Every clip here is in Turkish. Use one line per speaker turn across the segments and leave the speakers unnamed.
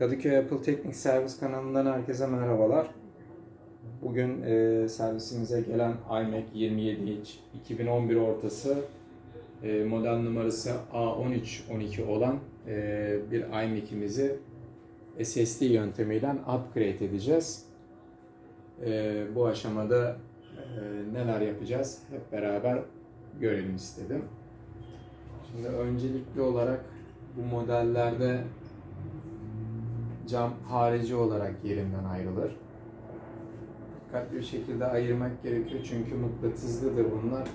Kadıköy Apple Teknik Servis kanalından herkese merhabalar. Bugün e, servisimize gelen iMac 27 inç 2011 ortası e, model numarası A1312 olan e, bir iMac'imizi SSD yöntemiyle upgrade edeceğiz. E, bu aşamada e, neler yapacağız hep beraber görelim istedim. Şimdi öncelikli olarak bu modellerde cam harici olarak yerinden ayrılır. Dikkatli bir şekilde ayırmak gerekiyor çünkü mıknatıslıdır bunlar.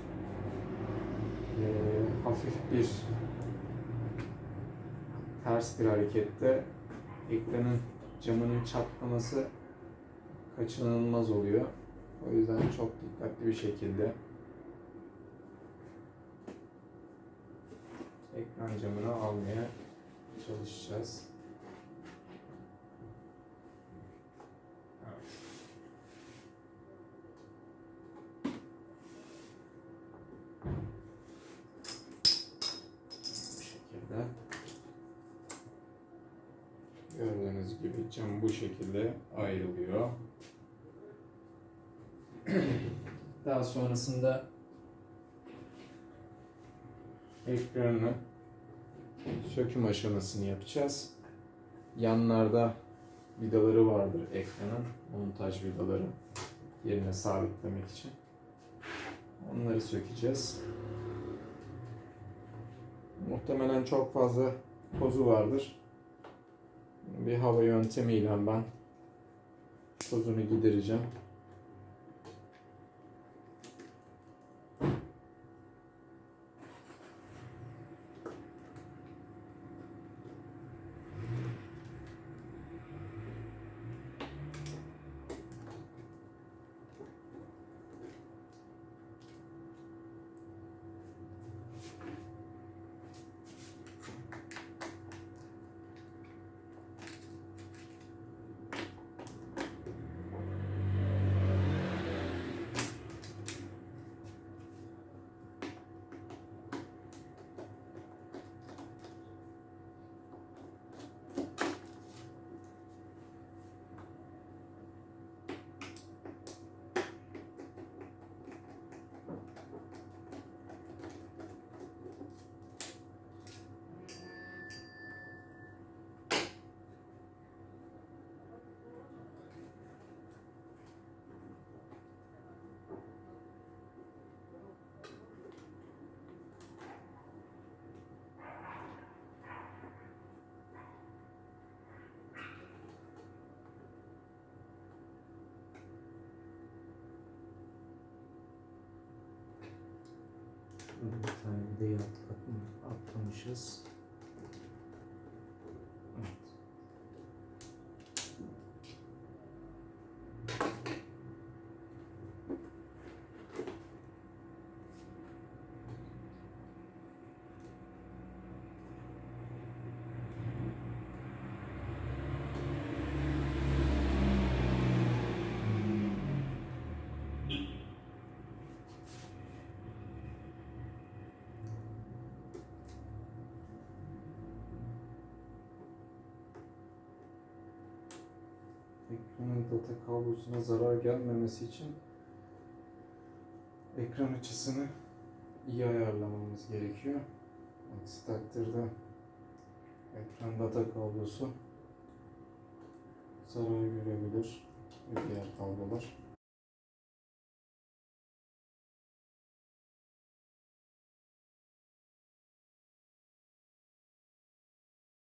Ee, hafif bir ters bir harekette ekranın camının çatlaması kaçınılmaz oluyor. O yüzden çok dikkatli bir şekilde ekran camını almaya çalışacağız. Şekilde. Gördüğünüz gibi cam bu şekilde ayrılıyor. Daha sonrasında ekranı söküm aşamasını yapacağız. Yanlarda vidaları vardır ekranın. Montaj vidaları yerine sabitlemek için. Onları sökeceğiz. Muhtemelen çok fazla tozu vardır. Bir hava yöntemiyle ben tozunu gidereceğim. Videoyu atlatm- atlamışız. Ekranın data kablosuna zarar gelmemesi için ekran açısını iyi ayarlamamız gerekiyor. Aksi takdirde ekran data kablosu zarar görebilir ve diğer kablolar.